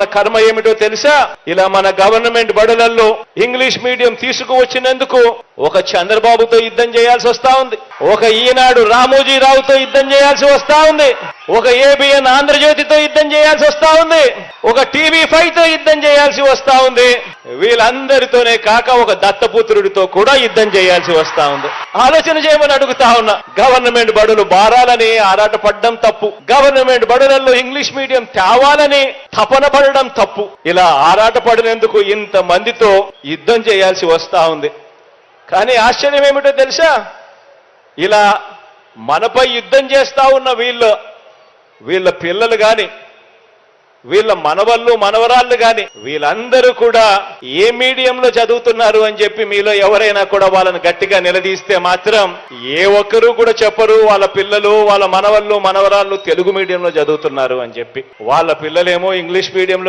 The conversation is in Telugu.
కర్మ ఏమిటో తెలుసా? ఇలా మన గవర్నమెంట్ బడులలో ఇంగ్లీష్ మీడియం తీసుకువచ్చినందుకు ఒక చంద్రబాబుతో యుద్ధం చేయాల్సి వస్తా ఉంది. ఒక ఈనాడు రామోజీరావుతో యుద్ధం చేయాల్సి వస్తా ఉంది. ఒక ఏబిఎన్ ఆంధ్రజ్యోతితో యుద్ధం చేయాల్సి వస్తా ఉంది. ఒక టీవీ ఫైవ్తో యుద్ధం చేయాల్సి వస్తా ఉంది. వీళ్ళందరితోనే కాక ఒక దత్తపుత్రుడితో కూడా యుద్ధం చేయాల్సి వస్తా ఉంది. ఆలోచన చేయమని అడుగుతా ఉన్నా. గవర్నమెంట్ బడులు బారాలని ఆరాటపడడం తప్పు. గవర్నమెంట్ బడులలో ఇంగ్లీష్ మీడియం తేవాలని తపన పడడం తప్పు. ఇలా ఆరాటపడినందుకు ఇంత మందితో యుద్ధం చేయాల్సి వస్తా ఉంది. కానీ ఆశ్చర్యం ఏమిటో తెలుసా? ఇలా మనపై యుద్ధం చేస్తా ఉన్న వీళ్ళు వీళ్ళ పిల్లలు కానీ వీళ్ళ మనవళ్ళు మనవరాళ్ళు కానీ వీళ్ళందరూ కూడా ఏ మీడియంలో చదువుతున్నారు అని చెప్పి మీలో ఎవరైనా కూడా వాళ్ళని గట్టిగా నిలదీస్తే మాత్రం ఏ ఒక్కరూ కూడా చెప్పరు వాళ్ళ పిల్లలు వాళ్ళ మనవళ్ళు మనవరాళ్ళు తెలుగు మీడియంలో చదువుతున్నారు అని చెప్పి. వాళ్ళ పిల్లలేమో ఇంగ్లీష్ మీడియంలో